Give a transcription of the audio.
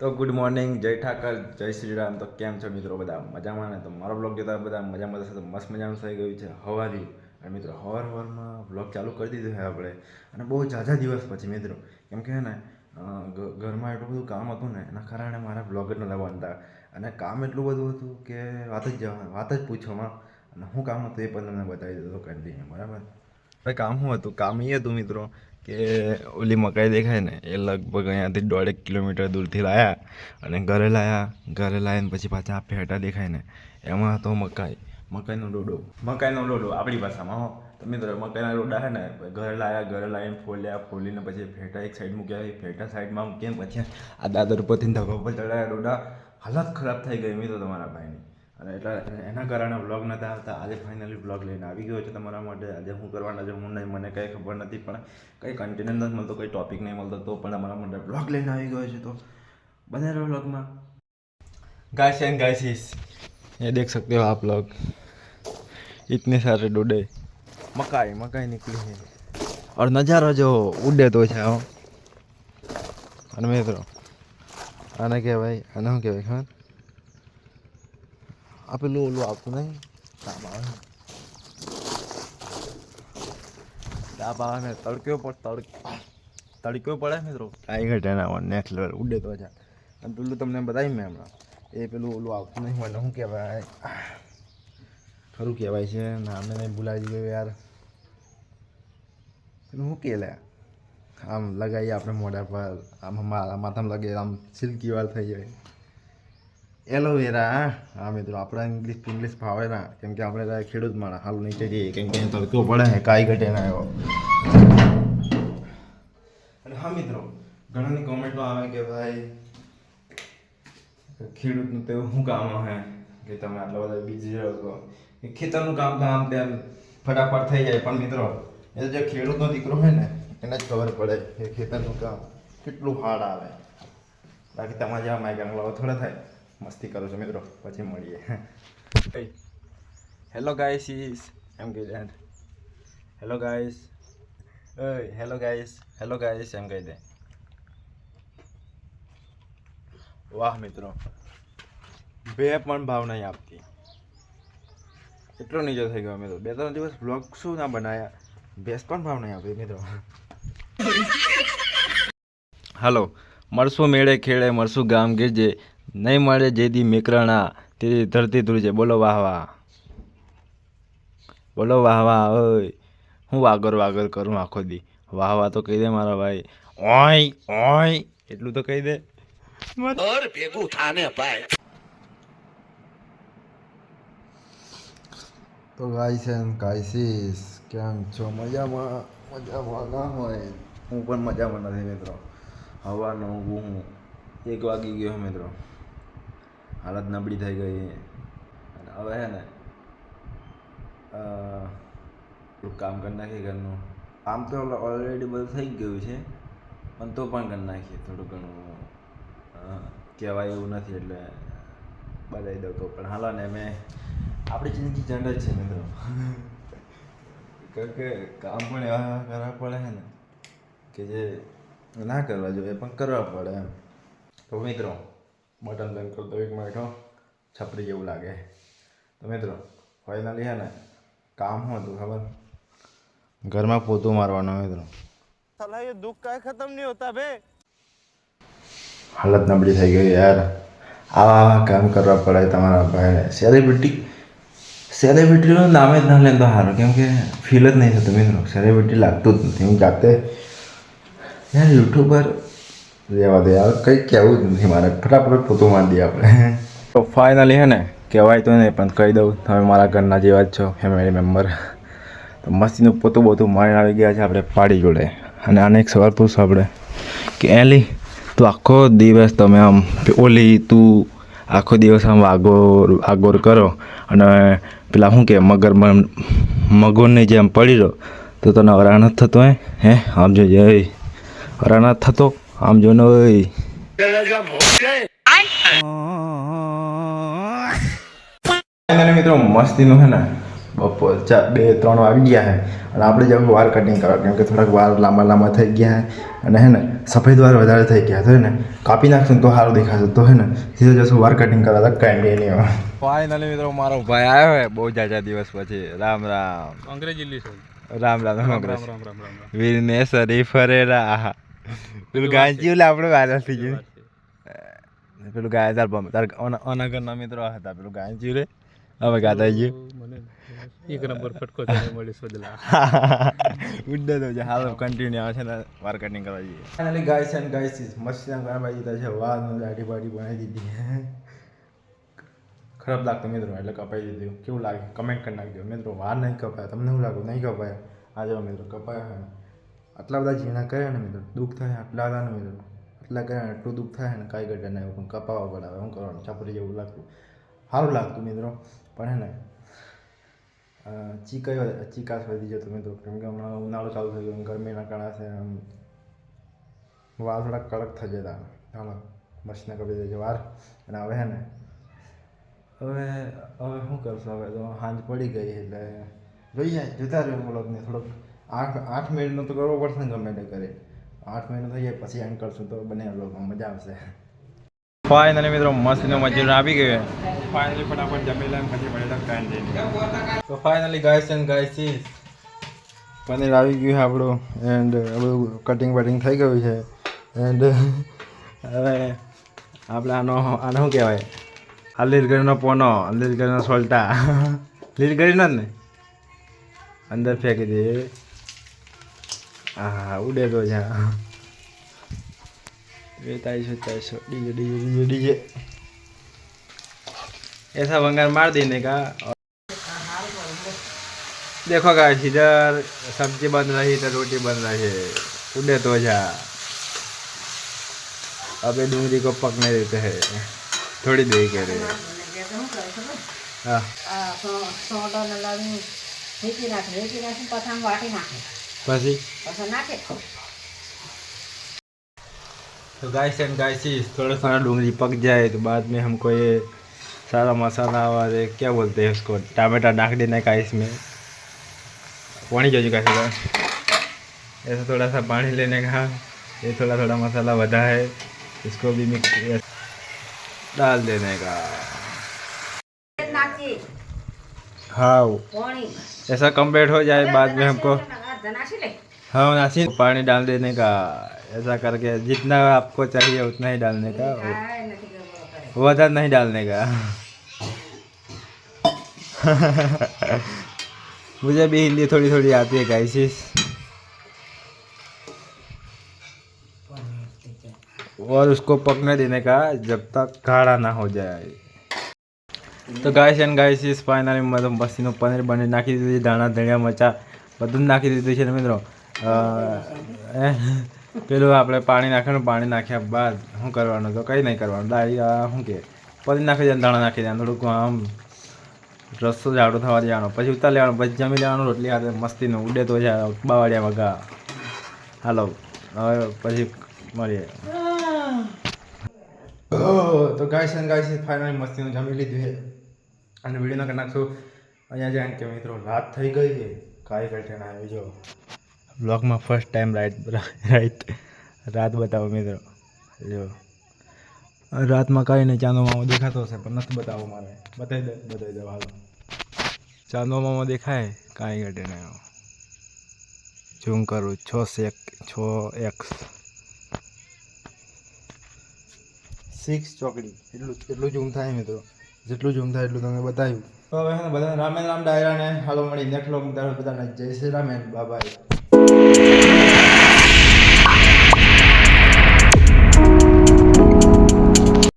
તો good morning જય ઠાકર, જય શ્રી રામ તો કેમ છો મિત્રો બધા? મજામાં ને? તો મારો બ્લોગ જોતા બધા મજામાં થશે તો મસ્ત મજાનું થઈ ગયું છે હવારી અને મિત્રો, હવાર હવારમાં બ્લોગ ચાલુ કરી દીધું છે આપણે. અને બહુ ઝાઝા દિવસ પછી મિત્રો. કેમ કે હે ને ઘરમાં એટલું બધું કામ હતું ને, એના કારણે મારા બ્લોગ જ નહોતા બનતા અને કામ એટલું બધું હતું કે વાત જ જવા, વાત જ પૂછવામાં. અને શું કામ હતું એ પણ તમને બતાવી દીધું હતું કન્ટિન્યુ બરાબર? કામ શું હતું? કામ એ હતું મિત્રો કે ઓલી મકાઈ દેખાય ને, એ લગભગ અહીંયાથી દોઢેક કિલોમીટર દૂરથી લાયા અને ઘરે લાયા, ઘરે લાવીને પછી પાછા આ ફેટા દેખાય ને. એમાં હતો મકાઈ, મકાઈનો ડોડો. મકાઈનો ડોડો, આપણી ભાષામાં, હો. તો મિત્રો, મકાઈના ડોડા છે ને, ઘરે લાયા, ઘરે લાવીને ફોલ્યા, ફોલીને પછી ફેટા એક સાઈડ મૂક્યા, એ ફેટા સાઈડમાં મૂકીને પછી આ દાદર ઉપરથી ધબા પર ચડાયા ડોડા. હાલત ખરાબ થઈ ગઈ મિત્રો તમારા ભાઈની. અને એટલા એના કારણે વ્લોગ નહોતા આવતા આજે ફાઇનલી વ્લોગ લઈને આવી ગયો છે તમારા માટે આજે હું કરવાના છે હું નહીં મને કંઈ ખબર નથી પણ કંઈ કન્ટેન્ટ નથી મળતો કંઈ ટોપિક નહીં મળતો તો પણ તમારા માટે વ્લોગ લઈને આવી ગયો છે તો બને રહો વ્લોગમાં गाइस एंड गाइसिस ये देख सकते हो आप लोग इतने सारे डोडे मकाई मकाई निकली है और नज़ारा जो उड़े तो છે હો અને મિત્રો આને કહેવાય આને શું કહેવાય ખબર આ પેલું ઓલું આવતું નહીં તાપ આવે તાપ આવે ને તડક્યો પર તડક તડક્યો પડે મિત્રો ટાઈગર ઘટે ના નેક્સ્ટ લેવલ ઉડે તો છે અને પેલું તમને બતાવી મેં હમણાં એ પેલું ઓલું આવતું નહીં મને શું કહેવાય ખરું કહેવાય છે નામે નહીં ભૂલાઈ ગયું યાર પેલું શું કહે લે આમ લગાવીએ આપણે મોઢા પર આમ માથામાં લગે આમ સિલ્કી વાર થઈ જાય એલોવેરા હા. મિત્રો, આપણે ઇંગ્લિશ ઇંગ્લિશ ફાવે ના, કેમ કે આપણે ખેડૂત માણા હાલ નીચે જઈએ, કેમ કે તડકો પડે ને, કાંઈ ઘટે ના એવો. અને હા, મિત્રો, ઘણાની કોમેન્ટો આવે કે ભાઈ, ખેડૂતનું તો શું કામ હે, કે તમે આટલા બધા બીજી રહો છો. કે ખેતરનું કામ તો આમ તેમ ફટાફટ થઈ જાય, પણ મિત્રો, એ જે ખેડૂતનો દીકરો હોય ને, એને જ ખબર પડે કે ખેતરનું કામ કેટલું હાર્ડ આવે. બાકી તમારા જેવા માય આંગલાઓ થોડા થાય. મસ્તી કરો છો મિત્રો પછી મળીએ. હેલો ગાઈસ ઇઝ એમ કહી દે. Hello guys hello guys hello guys એમ કહી દે. વાહ મિત્રો. બે પણ ભાવ નહીં આપતી. એટલો નીચો થઈ ગયો મિત્રો. બે ત્રણ દિવસ બ્લોગ શું ના બનાવ્યા બેસ પણ ભાવ નહીં આપી મિત્રો. હાલો મળશું મેળે ખેડે મળશું ગામ ગીરજે નહીં મળે જેદી મેકરણા તે ધરતી ધ્રુજે બોલો વાહ વાહ. બોલો વાહ વાહ ઓય. હું વાગર વાગર કરું આખો દી. વાહ વાહ તો કહી દે મારા ભાઈ. ઓય ઓય. એટલું તો કહી દે. ભેગું થાને ભાઈ. તો ગાઈસ એન્ડ ગાઈસીસ કેમ છો? મજામાં મજામાં ના હોય. હું પણ મજામાં નથી મિત્રો. હવાનો હું એક વાગી ગયો મિત્રો. હાલત નબળી થઈ ગઈ અને હવે હે ને થોડુંક કામ કરી નાખીએ ઘરનું. કામ તો ઓલરેડી બધું થઈ ગયું છે, પણ તો પણ કરી નાખીએ થોડું ઘણું. કહેવાય એવું નથી એટલે બતાવી દઉં તો. પણ હાલો ને મેં આપણી જિંદગી ઝંડ જ છે મિત્રો. કારણ કે કામ પણ એવા કરવા પડે છે ને, કે જે ના કરવા જોઈએ પણ કરવા પડે એમ. તો મિત્રો મટન બંધ કરતો એક બેઠો છપરી જેવું લાગે. તો મિત્રો ફાઇનલી હે ને કામ શું હતું ખબર? ઘરમાં પોતું મારવાનો મિત્રો. સલાહ એ દુઃખ કાંઈ ખતમ નહીં હોતા બે હાલત નબળી થઈ ગઈ યાર. આવા આવા કામ કરવા પડે તમારા ભાઈને. સેલિબ્રિટી સેલિબ્રિટીનું નામે જ ના લેતો સારું કેમ કે ફીલ જ નહીં થતું મિત્રો. સેલિબ્રિટી લાગતું જ નથી. હું જાતે યાર યુટ્યુબર રહેવા દે. યાર કહેવું જ નથી મારે. ફટાફટ પોતું દઈએ આપણે. તો ફાઇનલી હે ને, કહેવાય તો નહીં, પણ કહી દઉં, તમે મારા ઘરના જેવા જ છો ફેમિલી મેમ્બર તો મસ્તીનું પોતું બધું મારીને આવી ગયા છે આપણે પાડી જોડે. અને આને એક સવાલ પૂછો આપણે, કે એલી, તું આખો દિવસ તમે આમ ઓલી તું આખો દિવસ આમ આગોર આગોર કરો, અને પેલા શું કે, મગર મગોરની જેમ પડી રહો, તો તને નથી થતો હે? હે? આમ જો જય નથી થતો આમ જો ને ઓય. મિત્રો મસ્તીનું હે ને? બપોર ચા બે ત્રણ વાગી ગયા હે. અને આપણે જવું વાર કટિંગ કરવા કેમ કે થોડાક વાર લાંબા લાંબા થઈ ગયા હે. અને હે ને સફેદ વાર વધારે થઈ ગયા તો હે ને કાપી નાખશું તો સારું દેખાશે. તો હે ને સીધો જશું વાર કટિંગ કરવા તો કાંઈ નહીં ફાઇનલી મિત્રો મારો ભાઈ આવ્યો હે બહુ જાજા દિવસ પછી. રામ રામ. અંગ્રેજી રામ રામ રામ રામ રામ રામ રામ. વીરને સરી ફરેરા આહા પેલું ગાંચી ઓલે આપણે વાયરલ થઈ ગયું. પેલું ગાય તાર બમ તાર અનગરના મિત્રો હતા પેલું ગાંચી રે હવે ગાતા ગયું એક નંબર ફટકો તમે મળી સોદલા ઉડ્ડે તો છે. હાલ કન્ટિન્યુ આવે છે ને માર્કેટિંગ કરવા જઈએ. ફાઇનલી ગાઈસ એન્ડ ગાઈસ મસ્તી ના કરવા દીધા છે. વાળ ને દાઢી બાડી બનાવી દીધી. ખરાબ લાગતો મિત્રો એટલે કપાઈ દીધું. કેવું લાગે? કમેન્ટ કરી નાખજો. મિત્રો વાર નહીં કપાયા. તમને હું લાગુ? નહીં કપાયા. આજે મિત્રો કપાયા. હોય આટલા બધા ઝીણા કર્યા ને મિત્રો, દુઃખ થાય, આટલા બધા ને મિત્રો. આટલા કર્યા ને એટલું દુઃખ થાય ને કાંઈ ઘટે નહીં પણ કપાવવા પડે શું કરવાનું છાપરી જેવું લાગતું. સારું લાગતું મિત્રો, પણ હે ને ચીકાઈ ચીકાશ વધી જતો મિત્રો, કેમ કે હમણાં ઉનાળો ચાલુ થઈ ગયો ગરમીના કારણે આમ વાળ થોડા કડક થઈ જતા. ચાલો મશીને કપી દેજો વાર. અને હવે હે ને, હવે હવે શું કરશું, હવે તો સાંજ પડી ગઈ એટલે, જોઈએ જોતા રહ્યો બ્લોગને થોડોક. આઠ આઠ મિનિટનો તો કરવો પડશે ને ગમે તે કરે. આઠ મિનિટ થઈ જાય પછી એમ કરશું તો બને લોકો મજા આવશે. ફાઇનલી મિત્રો મસ્તીનો મજૂર આવી ગયો. ફાઇનલી ફટાફટ જમી લઈને પછી પડેલા કાંઈ તો ફાઇનલી ગાઈસ એન્ડ ગાઈસીસ પનીર આવી ગયું છે આપણું એન્ડ બધું કટિંગ બટિંગ થઈ ગયું છે. એન્ડ હવે આપણે આનો આનો શું કહેવાય? આ લીલગરીનો પોનો લીલગરીનો સોલ્ટા. લીલગરીનો જ ને? અંદર ફેંકી દે. હા ઉડે તો જા વેતાળીસો ચાલીસો ડીજે ડીજે ડીજે ડીજે ऐसा भंगार मार देने का और देखो गाइस इधर सब्जी बन रही इधर रोटी बन रही है उड़े तो जा अब ये डूंगरी को पकने देते हैं थोड़ी देर के लिए हाँ तो गाइस एंड गाइस थोड़ा सारा डूँगी पक जाए तो बाद में हमको ये सारा मसाला और क्या बोलते हैं उसको टमाटा डाक देने का इसमें पानी जो गाइस ऐसा थोड़ा सा पानी लेने का ये थोड़ा थोड़ा मसाला बधा है इसको भी मिक्स डाल देने का हाँ। ऐसा कंप्लीट हो जाए बाद में हमको हाँ नासी पानी डाल देने का ऐसा करके जितना आपको चाहिए उतना ही डालने का કાંઈ નથી કરવું કરે વધારે नहीं डालने का मुझे भी हिंदी थोड़ी थोड़ी आती है गाइसिस और उसको पकने देने का जब तक गाढ़ा ना हो जाए તો ગાઈસ એન્ડ ગાઈસીસ ફાઇનલી મતલબ મસ્તીનું પનીર બની નાખી દીધું છે દાણા ધણિયા મરચા બધું નાખી દીધું છે ને મિત્રો. પેલું આપણે પાણી નાખવાનું, પાણી નાખ્યા બાદ શું કરવાનું? તો કંઈ નહીં કરવાનું. ડાળી શું કે? પનીર નાખી દેવાનું દાણા નાખી દેવાનું થોડુંક આમ રસ્સો જાડો થવા દેવાનો. પછી ઉતાર લેવાનું, પછી જમી લેવાનું, રોટલી હાથે મસ્તીનું. ઉડે તો છે બાવાડિયા વગા હાલો, હવે પછી મળીએ. તો ગાઈસ ગાય ગાઈસ ફાઇનલી મસ્તીનું જમી લીધું છે. અને વિડીયોના કરી નાખશું અહીંયા જાય કે મિત્રો, રાત થઈ ગઈ છે. કાંઈ ઘટે ના આવી જો બ્લોગમાં ફર્સ્ટ ટાઈમ રાઈટ રાઈટ રાત બતાવો મિત્રો. જો. રાતમાં કાંઈ નહીં, ચાંદો મામો દેખાતો હશે, પણ નથી બતાવો મારે. બતાવી દે બતાવી દે, હાલો. ચાંદો મામો દેખાય, કાંઈ ઘટે નહીં ઝૂમ કરું, છ સેક છ એક્સ સિક્સ ચોકડી. એટલું એટલું ઝૂમ થાય મિત્રો. જેટલું જૂમ થાય એટલું તમને બતાવ્યું. તો હવે બધા રામેન રામ ડાયરાને હાલો મળી નેક્સ્ટ લોક બધાને જય શ્રી રામેન બાય.